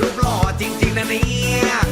รูปหล่อจริง ๆ นะเนี่ย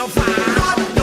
eu faço.